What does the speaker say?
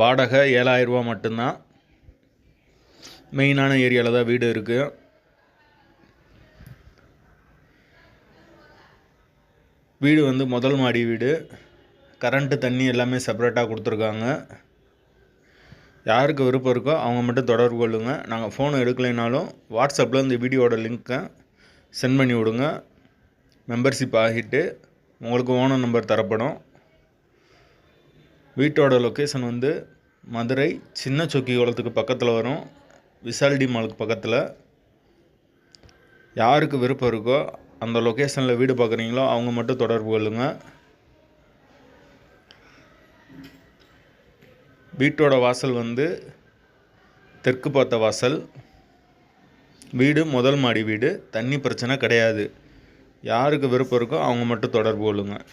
வாடகை ஏழாயிரரூபா மட்டும்தான். மெயினான ஏரியாவில் தான் வீடு இருக்குது வீடு வந்து முதல் மாடி வீடு. கரண்ட்டு தண்ணி எல்லாமே செப்பரேட்டாக கொடுத்துருக்காங்க. யாருக்கு விருப்பம் இருக்கோ அவங்க மட்டும் தொடர்பு கொள்ளுங்கள் நாங்கள் ஃபோன் எடுக்கலைனாலும் வாட்ஸ்அப்பில் இந்த வீடியோட லிங்க்கை சென்ட் பண்ணி விடுங்க. மெம்பர்ஷிப் ஆகிட்டு உங்களுக்கு ஓனர் நம்பர் தரப்படும். வீட்டோட லொக்கேஷன் வந்து மதுரை சின்ன சொக்கி குளத்துக்கு பக்கத்தில் வரும். விசால்டி மாலுக்கு பக்கத்தில். யாருக்கு விருப்பம் இருக்கோ அந்த லொக்கேஷனில் வீடு பார்க்குறீங்களோ அவங்க மட்டும் தொடர்பு கொள்ளுங்கள் வீட்டோட வாசல் வந்து தெற்கு பார்த்த வாசல். வீடு முதல் மாடி வீடு. தண்ணி பிரச்சனை கிடையாது. யாருக்கு விருப்பம் இருக்கோ அவங்க மட்டும் தொடர்பு கொள்ளுங்கள்